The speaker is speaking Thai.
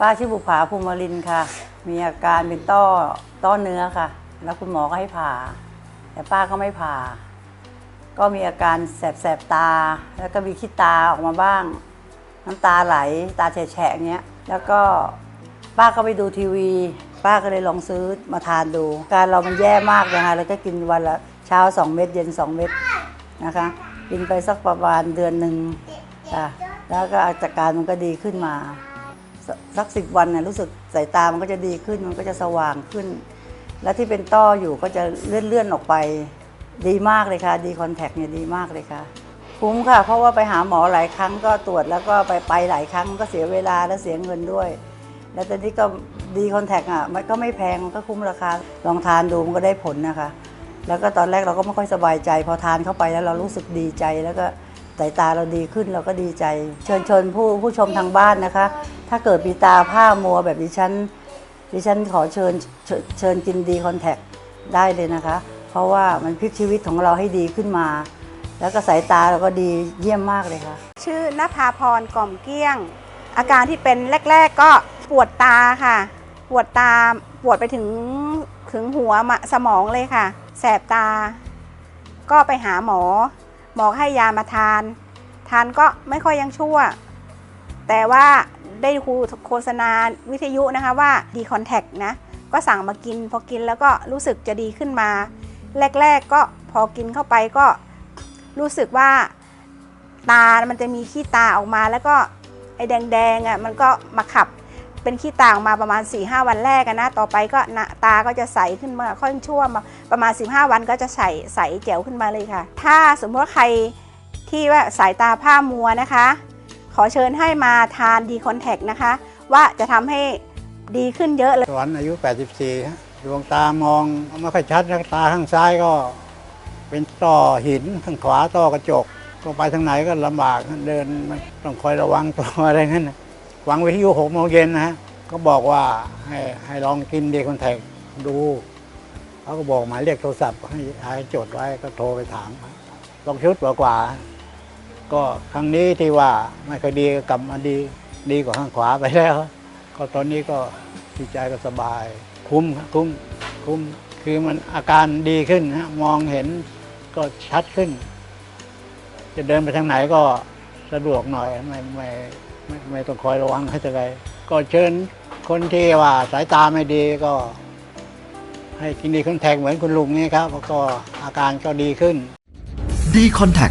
ป้าชื่อบุภาภูมิรินค่ะ มีอาการเป็นต้อต้อเนื้อค่ะ แล้วคุณหมอก็ให้ผ่า แต่ป้าก็ไม่ผ่า ก็มีอาการแสบๆตา แล้วก็มีขี้ตาออกมาบ้าง น้ำตาไหล ตาแฉะๆอย่างเงี้ย แล้วก็ป้าก็ไปดูทีวี ป้าก็เลยลองซื้อมาทานดู การเรามันแย่มากนะคะแล้วก็กินวันละเช้า 2 เม็ดเย็น 2 เม็ดนะคะ กินไปสักประมาณเดือนหนึ่งค่ะแล้วก็อาการมันก็ดีขึ้นมา สักสิบวันนะรู้สึกสายตามันก็จะดีขึ้นมันก็จะสว่างขึ้น และที่เป็นต้ออยู่ก็จะเลื่อนเลื่อนๆออกไปดีมากเลยค่ะ ดีคอนแทคเนี่ยดีมากเลยค่ะ คุ้มค่ะ เพราะว่าไปหาหมอหลายครั้งก็ตรวจแล้วก็ไปไปหลายครั้งก็เสียเวลาและเสียเงินด้วย แล้วตอนนี้ก็ดีคอนแทคอะมันก็ไม่แพงมันก็คุ้มราคาลองทานดูมันก็ได้ผลนะคะ แล้วก็ตอนแรกเราก็ไม่ค่อยสบายใจ พอทานเข้าไปแล้วเรารู้สึกดีใจแล้วก็สายตาเราดีขึ้นเราก็ดีใจ เชิญชวนผู้ผู้ชมทางบ้านนะคะ ถ้าเกิดมีตาผ้ามัวแบบดิฉัน ดิฉันขอเชิญเชิญกินดีคอนแทคได้เลยนะคะ เพราะว่ามันพลิกชีวิตของเราให้ดีขึ้นมา แล้วก็สายตาเราก็ดีเยี่ยมมากเลยค่ะ ชื่อนภาพรกล่อมเกลี้ยง อาการที่เป็นแรก ๆก็ปวดตาค่ะ ปวดตาปวดไปถึงถึงหัวมะสมองเลยค่ะ แสบตา ก็ไปหาหมอ หมอให้ยามาทาน ทานก็ไม่ค่อยยังชั่ว แต่ว่า ได้ครูโฆษณาวิทยุนะคะว่าดีคอนแทคนะ ก็สั่งมากินพอกินแล้วก็รู้สึกจะดีขึ้นมา แรก ๆก็พอกินเข้าไปก็รู้สึกว่าตา มันจะมีขี้ตาออกมาแล้วก็ไอ้แดงๆอะมันก็มาขับเป็นขี้ตาออกมาประมาณ4ีหวันแรกนะต่อไปก็หนะตาก็จะใสขึ้นมาค่อยชั่วมาประมาณ 15 วันก็จะใสใสแจ๋วขึ้นมาเลยค่ะ ถ้าสมมติว่าใครที่ว่าสายตาผ้ามัวนะคะ ขอเชิญให้มาทานดีคอนแทคนะคะ ว่าจะทำให้ดีขึ้นเยอะเลย สวรรค์อายุ 84ฮะดวงตามองไม่ค่อยชัดนะตาข้างซ้ายก็ เป็นต่อหินข้างขวาต่อกระจกก็ไปทางไหนก็ลำบากเดินมันต้องคอยระวังตัวอะไรงั้นนะหวังวิทยุหกโมงเย็นนะฮะก็บอกว่าให้ให้ลองกินเดคอนแทคดูเขาก็บอกหมายเรียกโทรศัพท์ให้ให้จดไว้ก็โทรไปถามลองชุดกว่าๆ ก็ครั้งนี้ที่ว่าไม่ค่อยดีก็กลับมาดีดีกว่าข้างขวาไปแล้ว ก็ตอนนี้ก็ดีใจก็สบาย คุ้มคุ้มคุ้มคือมันอาการดีขึ้นฮะมองเห็นก็ชัดขึ้น จะเดินไปทางไหนก็สะดวกหน่อยไม่ไม่ไม่ไม่ต้องคอยระวังให้จะไรก็เชิญคนที่ว่าสายตาไม่ดีก็ ให้กินดีคอนแทคเหมือนคุณลุงนี่ครับแล้วก็อาการก็ดีขึ้นดีคอนแทค